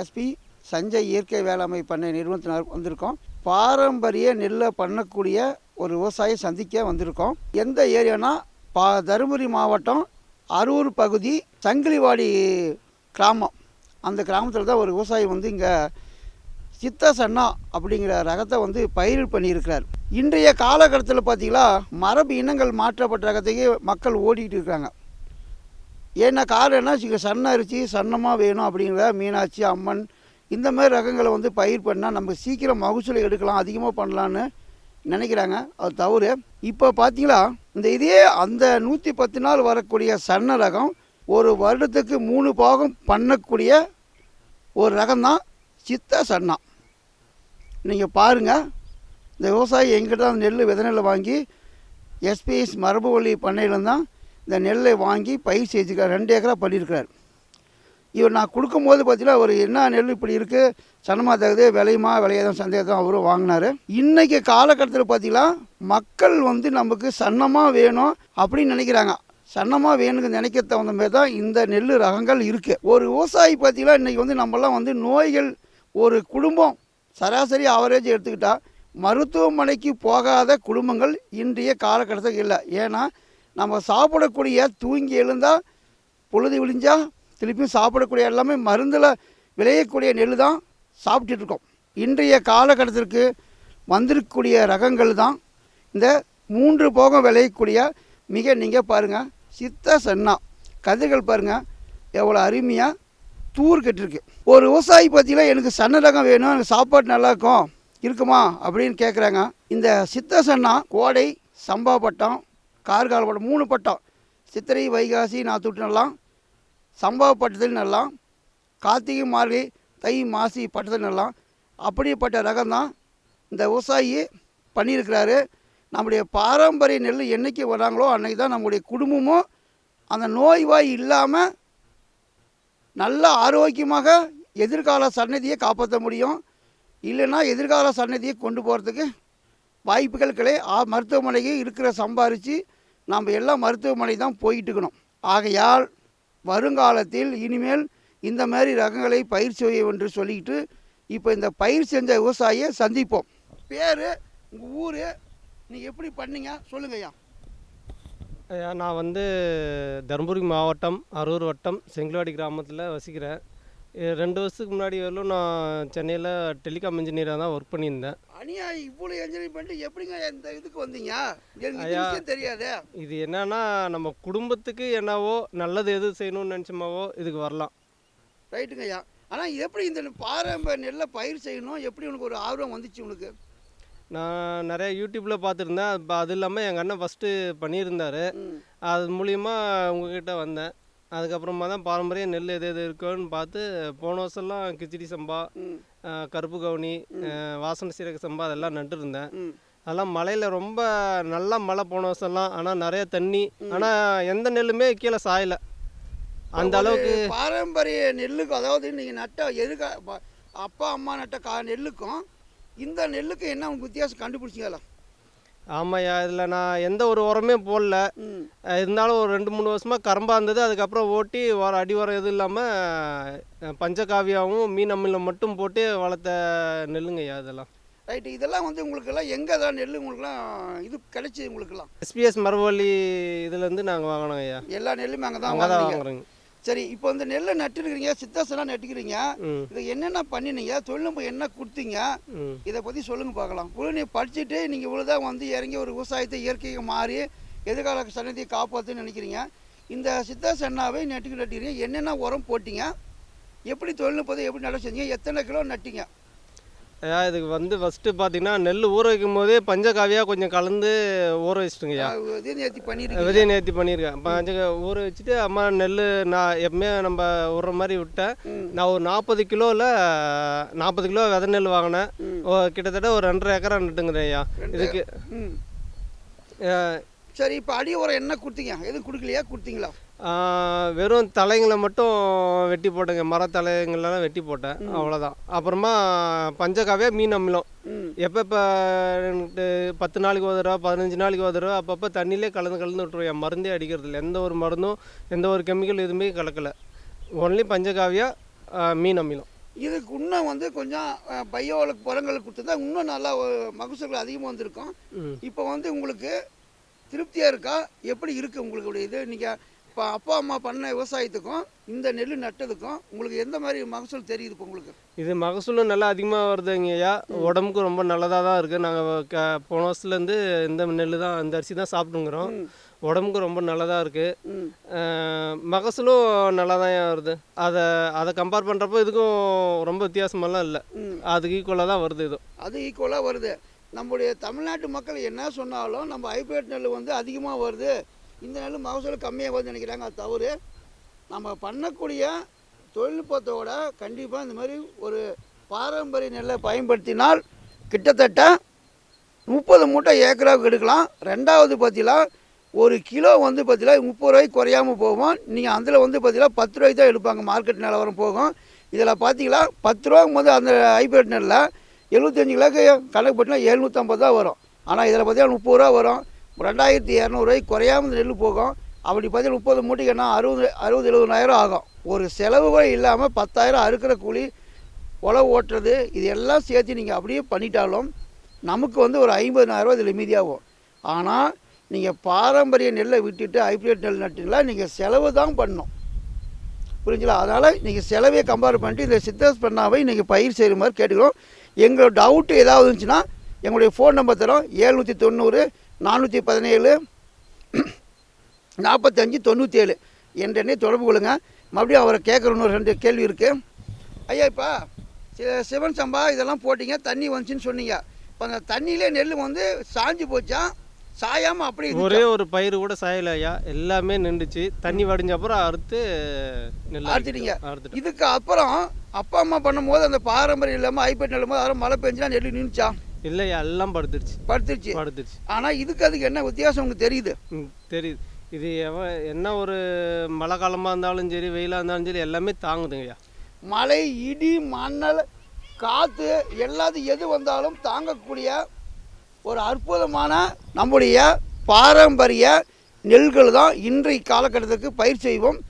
SP Sanjay இயற்கை வேளாண்மை பண்ணை நிறுவனத்தினர் வந்திருக்கோம். பாரம்பரிய நெல்லை பண்ணக்கூடிய ஒரு விவசாயி சந்திக்க வந்திருக்கோம். எந்த ஏரியானா பா தருமபுரி மாவட்டம் அரூர் பகுதி சங்கிலிவாடி கிராமம். அந்த கிராமத்தில் தான் ஒரு விவசாயி வந்து இங்கே சித்த சன்னா அப்படிங்கிற ரகத்தை வந்து பயிர் பண்ணியிருக்கிறார். இன்றைய காலகட்டத்தில் பார்த்தீங்களா மரபு இனங்கள் மாற்றப்பட்ட ரகத்தையே மக்கள் ஓடிக்கிட்டு இருக்காங்க. ஏன்னா காரணம் என்ன இங்கே சன்ன அரிசி சன்னமாக வேணும் அப்படிங்கிற மீனாட்சி அம்மன் இந்த மாதிரி ரகங்களை வந்து பயிர் பண்ணால் நம்ம சீக்கிரம் மகசூலை எடுக்கலாம் அதிகமாக பண்ணலான்னு நினைக்கிறாங்க. அது தவறு. இப்போ பார்த்தீங்களா இந்த இதே அந்த நூற்றி பத்து நாள் வரக்கூடிய சன்ன ரகம் ஒரு வருடத்துக்கு மூணு பாகம் பண்ணக்கூடிய ஒரு ரகம் தான் சித்த சன்னா. நீங்கள் பாருங்கள் இந்த விவசாயி எங்கிட்ட தான் நெல் விதை வாங்கி எஸ்பிஎஸ் மரபு வழி பண்ணையில்தான் இந்த நெல்லை வாங்கி பயிர் செஞ்சுருக்கார் ரெண்டு ஏக்கரா பண்ணியிருக்கிறார். இவர் நான் கொடுக்கும்போது பார்த்தீங்கன்னா அவர் என்ன நெல் இப்படி இருக்குது சனமாக தகுது விளையுமா விளையாதான் சந்தேகம் அவரும் வாங்கினார். இன்றைக்கி காலகட்டத்தில் பார்த்தீங்கன்னா மக்கள் வந்து நமக்கு சன்னமாக வேணும் அப்படின்னு நினைக்கிறாங்க. சன்னமாக வேணுங்க நினைக்க தகுந்த மாதிரி தான் இந்த நெல் ரகங்கள் இருக்குது ஒரு விவசாயி பார்த்தீங்கன்னா இன்றைக்கி வந்து நம்மலாம் வந்து நோய்கள் ஒரு குடும்பம் சராசரி ஆவரேஜ் எடுத்துக்கிட்டால் மருத்துவமனைக்கு போகாத குடும்பங்கள் இன்றைய காலகட்டத்துக்கு இல்லை. ஏன்னா நம்ம சாப்பிடக்கூடிய தூங்கி எழுந்தால் பொழுது விழிஞ்சால் திருப்பியும் சாப்பிடக்கூடிய எல்லாமே மருந்தில் விளையக்கூடிய நெல் தான் சாப்பிட்டுட்டுருக்கோம் இன்றைய காலகட்டத்திற்கு வந்திருக்கக்கூடிய ரகங்கள் தான் இந்த மூன்று போகம் விளையக்கூடிய மிக நீங்கள் பாருங்கள் சித்த சென்னா. கதிர்கள் பாருங்கள் எவ்வளோ அருமையாக தூர் கட்டிருக்கு ஒரு விவசாயி பார்த்தீங்கன்னா எனக்கு சன்ன ரகம் வேணும் எனக்கு சாப்பாடு நல்லா இருக்கும் இருக்குமா அப்படின்னு கேட்குறாங்க இந்த சித்த சன்னா கோடை சம்பா பட்டம் கார்கால் பட்டம் மூணு பட்டம். சித்திரை வைகாசி நாத்துட்டு நல்லாம். சம்பவ பட்டத்தில் நல்லா கார்த்திகை மார்கழி தை மாசி பட்டத்தில் நல்லாம். அப்படிப்பட்ட ரகம் தான் இந்த விவசாயி பண்ணியிருக்கிறாரு. நம்முடைய பாரம்பரிய நெல் என்றைக்கு வராங்களோ அன்றைக்கி தான் நம்முடைய குடும்பமும் அந்த நோய்வாய் இல்லாமல் நல்ல ஆரோக்கியமாக எதிர்கால சன்னதியை காப்பாற்ற முடியும். இல்லைன்னா எதிர்கால சன்னதியை கொண்டு போகிறதுக்கு வாய்ப்புகள் கிடையாது ஆ- மருத்துவமனைக்கு இருக்கிற சம்பாரித்து நம்ம எல்லாம் மருத்துவமனை தான் போயிட்டு இருக்கணும் ஆகையால் வருங்காலத்தில் இனிமேல் இந்த மாதிரி ரகங்களை பயிர் செய்ய என்று சொல்லிக்கிட்டு இப்போ இந்த பயிர் செஞ்ச விவசாயியை சந்திப்போம். பேர் உங்கள் ஊர் நீங்கள் எப்படி பண்ணீங்க? சொல்லுங்க ஐயா. ஐயா நான் வந்து தருமபுரி மாவட்டம் அரூர் வட்டம் செங்கல்வாடி கிராமத்தில் வசிக்கிறேன். ரெண்டு வருஷத்துக்கு முன்னாடி வரலும் நான் சென்னையில் டெலிகாம் இன்ஜினியராக தான் ஒர்க் பண்ணியிருந்தேன். அனியா இவ்வளோ என்ஜினியர் பண்ணிட்டு எப்படிங்க இந்த இதுக்கு வந்தீங்க? எனக்கு தெரியாதே. இது என்னன்னா நம்ம குடும்பத்துக்கு என்னவோ நல்லது எது செய்யணும்னு நினச்சோமாவோ இதுக்கு வரலாம். ரைட்டுங்க ஐயா. ஆனால் எப்படி இந்த பாரம்பரிய நெல்லை பயிர் செய்யணும்? எப்படி உனக்கு ஒரு ஆர்வம் வந்துச்சு உனக்கு? நான் நிறைய யூடியூப்பில் பார்த்துருந்தேன். அது இல்லாமல் எங்கள் அண்ணன் ஃபஸ்ட்டு பண்ணியிருந்தார். அது மூலியமா உங்ககிட்ட வந்தேன். அதுக்கப்புறமா தான் பாரம்பரிய நெல் எது எது இருக்குன்னு பார்த்து போன வருஷம்லாம் கிச்சடி சம்பா கருப்பு கவுனி வாசனை சீரக சம்பா அதெல்லாம் நட்டுருந்தேன். அதெல்லாம் மழையில் ரொம்ப நல்லா மழை போன வருஷம்லாம் ஆனால் நிறைய தண்ணி ஆனால் எந்த நெல்லுமே கீழே சாயலை. அந்த அளவுக்கு பாரம்பரிய நெல்லுக்கு அதாவது நீங்கள் நட்ட எதுக்கா அப்பா அம்மா நட்ட கா நெல்லுக்கும் இந்த நெல்லுக்கும் என்ன உங்களுக்கு வித்தியாசம் கண்டுபிடிச்சிங்களா? ஆமாய்யா இதில் நான் எந்த ஒரு உரமே போடல. இருந்தாலும் ஒரு ரெண்டு மூணு வருஷமாக கரம்பாக இருந்தது. அதுக்கப்புறம் ஓட்டி வர அடி உரம் எதுவும் இல்லாமல் பஞ்சகாவியாவும் மீன் அமிலம் மட்டும் போட்டு வளர்த்த நெல்லுங்கய்யா இதெல்லாம். ரைட்டு இதெல்லாம் வந்து உங்களுக்கெல்லாம் எங்கே தான் நெல் உங்களுக்குலாம் இது கிடைச்சி உங்களுக்கெல்லாம்? எஸ்பிஎஸ் மரவள்ளி இதுலேருந்து நாங்கள் வாங்கினோம் ஐயா எல்லா நெல்லுமே அங்கே தான் வாங்குறோங்க. சரி இப்போ இந்த நெல்லை நட்டுருக்கிறீங்க சித்தாசெல்லாம் நட்டுக்கிறீங்க இது என்னென்ன பண்ணினீங்க தொழில்நுட்பம் என்ன கொடுத்தீங்க இதை பற்றி சொல்லுங்க பார்க்கலாம். இவ்வளோ நீ படிச்சுட்டு நீங்கள் இவ்வளோதான் வந்து இறங்கி ஒரு விவசாயத்தை இயற்கையை மாறி எதிர்கால சன்னதியை காப்பாற்றுன்னு நினைக்கிறீங்க. இந்த சித்தா சென்னாவை நட்டுக்கு நட்டுக்கிறீங்க என்னென்ன உரம் போட்டீங்க எப்படி தொழில்நுட்பத்தை எப்படி நட செஞ்சீங்க எத்தனை கிலோ நட்டீங்க? ஐயா இதுக்கு வந்து ஃபஸ்ட்டு பார்த்தீங்கன்னா நெல் ஊற வைக்கும் போதே பஞ்சகாவியாக கொஞ்சம் கலந்து ஊற வச்சுட்டுங்கய்யா. இதே நேர்த்தி பண்ணியிருக்கேன் பஞ்ச ஊற வச்சுட்டு அம்மா நெல் நான் எப்பவுமே நம்ம விட்ற மாதிரி விட்டேன். நான் ஒரு நாற்பது கிலோவில் நாற்பது கிலோ விதை நெல் வாங்கினேன். கிட்டத்தட்ட ஒரு ரெண்டரை ஏக்கரா நட்டுங்கிறேன் ஐயா இதுக்கு சரி இப்போ அடி உரம் என்ன கொடுத்தீங்க? எதுவும் கொடுக்கலையா? கொடுத்தீங்களா? வெறும் தலைங்களை மட்டும் வெட்டி போட்டேங்க. மரத்தலைங்களெல்லாம் வெட்டி போட்டேன். அவ்வளோதான் அப்புறமா பஞ்சகாவியா மீன் அமிலம். எப்போ இப்போ பத்து நாளைக்கு ஒரு தடவை பதினஞ்சு நாளைக்கு ஒரு தடவை அப்பப்போ தண்ணியிலே கலந்து கலந்து விட்டுருவேன். மருந்தே அடிக்கிறது இல்லை. எந்த ஒரு மருந்தும் எந்த ஒரு கெமிக்கல் எதுவுமே கலக்கலை. ஒன்லி பஞ்சகாவியா மீன் அமிலம். இதுக்கு இன்னும் வந்து கொஞ்சம் பயோவில் உரங்கள் கொடுத்துருந்தா இன்னும் நல்லா அஹ், மகசூல் அதிகமாக வந்திருக்கும். இப்போ வந்து உங்களுக்கு திருப்தியாக இருக்கா? எப்படி இருக்குது உங்களுக்கு இது? நீங்கள் இப்போ அப்பா அம்மா பண்ண விவசாயத்துக்கும் இந்த நெல் நட்டதுக்கும் உங்களுக்கு எந்த மாதிரி மகசூல் தெரியுது இப்போ உங்களுக்கு? இது மகசூலும் நல்லா அதிகமாக வருதுங்க ஐயா. உடம்புக்கு ரொம்ப நல்லதாக தான் இருக்குது நாங்கள் க போன வருஷத்துலேருந்து இந்த நெல் தான் இந்த அரிசி தான் சாப்பிட்டுங்கிறோம். ம். உடம்புக்கு ரொம்ப நல்லதாக இருக்குது மகசூலும் நல்லா தான் வருது. அதை அதை கம்பேர் பண்ணுறப்போ இதுக்கும் ரொம்ப வித்தியாசமெல்லாம் இல்லை. அதுக்கு ஈக்குவலாக தான் வருது இது. அது ஈக்குவலாக வருது. நம்முடைய தமிழ்நாட்டு மக்கள் என்ன சொன்னாலும் நம்ம ஹைபிரிட் நெல் வந்து அதிகமாக வருது. இந்த நெல் மகசூல் கம்மியாக வருதுன்னு நினைக்கிறாங்க. அது தவறு. நம்ம பண்ணக்கூடிய தொழில்நுட்பத்தோட கண்டிப்பாக இந்த மாதிரி ஒரு பாரம்பரிய நெல்லை பயன்படுத்தினால் கிட்டத்தட்ட முப்பது மூட்டை ஏக்கராவுக்கு எடுக்கலாம். ரெண்டாவது பார்த்தீங்கன்னா ஒரு கிலோ வந்து பார்த்தீங்கன்னா முப்பது ரூபாய்க்கு குறையாமல் போகும். நீங்கள் அதில் வந்து பார்த்தீங்கன்னா பத்து ரூபாய்க்கு தான் எடுப்பாங்க. மார்க்கெட் நிலவரம் போகும். இதில் பார்த்தீங்களா பத்து ரூபாங்கும் போது அந்த ஹைபிரிட் நெல்லில் எழுபத்தஞ்சு கிலோக்கு கணக்கு போட்டினா எழுநூற்றம்பது தான் வரும். ஆனால் இதில் பார்த்தீங்கன்னா முப்பது ரூபா வரும். ரெண்டாயிரத்தி இரநூறுவாய்க்கு குறையாம இந்த நெல் போகும். அப்படி பார்த்தீங்கன்னா முப்பது மூட்டைக்குன்னா அறுபது அறுபது எழுபதாயிரம் ஆகும். ஒரு செலவு கூட இல்லாமல் பத்தாயிரம் அறுக்கிற கூலி உழவு ஓட்டுறது இது எல்லாம் சேர்த்து நீங்கள் அப்படியே பண்ணிட்டாலும் நமக்கு வந்து ஒரு ஐம்பதனாயிரரூவா இதில் மீதியாகும். ஆனால் நீங்கள் பாரம்பரிய நெல்லை விட்டுட்டு ஹைப்ரிட் நெல் நட்டுங்களா நீங்கள் செலவு தான் பண்ணணும் புரிஞ்சுங்களா அதனால் நீங்கள் செலவே கம்பேர் பண்ணிட்டு இந்த சித்தஸ் பண்ணாவை நீங்கள் பயிர் செய்கிற மாதிரி கேட்டுக்கிறோம். எங்களோட டவுட்டு ஏதாவது இருந்துச்சுன்னா எங்களுடைய ஃபோன் நம்பர் தரோம். ஏழ்நூற்றி தொண்ணூறு நானூற்றி பதினேழு நாற்பத்தஞ்சு தொண்ணூற்றி ஏழு என்றே தொடர்பு கொள்ளுங்க. மறுபடியும் அவரை கேட்குற இன்னொரு ரெண்டு கேள்வி இருக்குது ஐயா இப்போ சிவன் சம்பா இதெல்லாம் போட்டிங்க தண்ணி வந்துச்சுன்னு சொன்னீங்க. இப்போ அந்த தண்ணியிலே நெல் வந்து சாஞ்சு போச்சா? சாயாமல் அப்படி ஒரே ஒரு பயிர் கூட சாயல ஐயா. எல்லாமே நின்றுச்சு. தண்ணி வடிஞ்ச அப்புறம் அறுத்து நெல் அறுத்துட்டீங்க. அறுத்துட்டு இதுக்கு அப்புறம் அப்பா அம்மா பண்ணும்போது அந்த பாரம்பரியம் இல்லாமல் ஐபேட் நெல்லும்போது யாரும் மழை பெஞ்சுனா நெல் நின்றுச்சா இல்லையா எல்லாம் படுத்துருச்சு. படுத்துருச்சு. படுத்துருச்சு. ஆனால் இதுக்கு அதுக்கு என்ன வித்தியாசம் உங்களுக்கு தெரியுது? தெரியுது. இது எவன் என்ன ஒரு மழை காலமாக இருந்தாலும் சரி வெயிலாக இருந்தாலும் சரி எல்லாமே தாங்குதுங்கய்யா மழை இடி மண்ணல் காற்று எல்லாத்தையும் எது வந்தாலும் தாங்கக்கூடிய ஒரு அற்புதமான நம்முடைய பாரம்பரிய நெல்கள் தான் இன்றைய காலகட்டத்துக்கு பயிர் செய்வோம்.